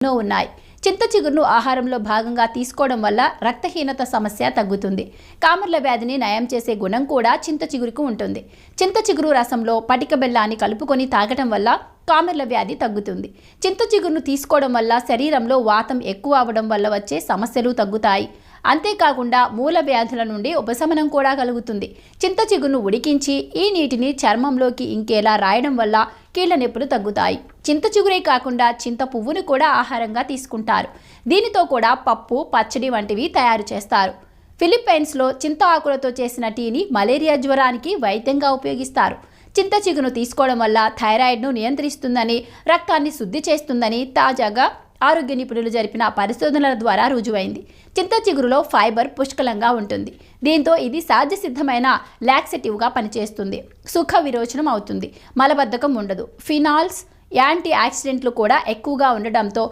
ఎన్నో ఉన్నాయి. చింత చిగురును ఆహారంలో భాగంగా తీసుకోవడం వల్ల రక్తహీనత సమస్య తగ్గుతుంది. కామర్ల వ్యాధిని నయం చేసే గుణం కూడా చింత చిగురుకు ఉంటుంది. చింత చిగురు రసంలో పటిక బెల్లాన్ని కలుపుకొని తాగటం వల్ల కామెర్ల వ్యాధి తగ్గుతుంది. చింత చిగురును తీసుకోవడం వల్ల శరీరంలో వాతం ఎక్కువ అవడం వల్ల వచ్చే సమస్యలు తగ్గుతాయి. అంతేకాకుండా మూల వ్యాధుల నుండి ఉపశమనం కూడా కలుగుతుంది. చింత చిగురును ఉడికించి ఈ నీటిని చర్మంలోకి ఇంకేలా రాయడం వల్ల కీళ్ళ నొప్పులు తగ్గుతాయి. చింత చిగురే కాకుండా చింత పువ్వును కూడా ఆహారంగా తీసుకుంటారు. దీనితో కూడా పప్పు పచ్చడి వంటివి తయారు చేస్తారు. ఫిలిప్పైన్స్లో చింత ఆకులతో చేసిన టీని మలేరియా జ్వరానికి వైద్యంగా ఉపయోగిస్తారు. చింత చిగును తీసుకోవడం వల్ల థైరాయిడ్ను నియంత్రిస్తుందని రక్తాన్ని శుద్ధి చేస్తుందని తాజాగా ఆరోగ్య నిపుణులు జరిపిన పరిశోధనల ద్వారా రుజువైంది. చింత చిగురులో ఫైబర్ పుష్కలంగా ఉంటుంది. దీంతో ఇది సహజ సిద్ధమైన లాక్సెటివ్గా పనిచేస్తుంది. సుఖ విరోచనం అవుతుంది. మలబద్ధకం ఉండదు. ఫినాల్స్ యాంటీ ఆక్సిడెంట్లు కూడా ఎక్కువగా ఉండడంతో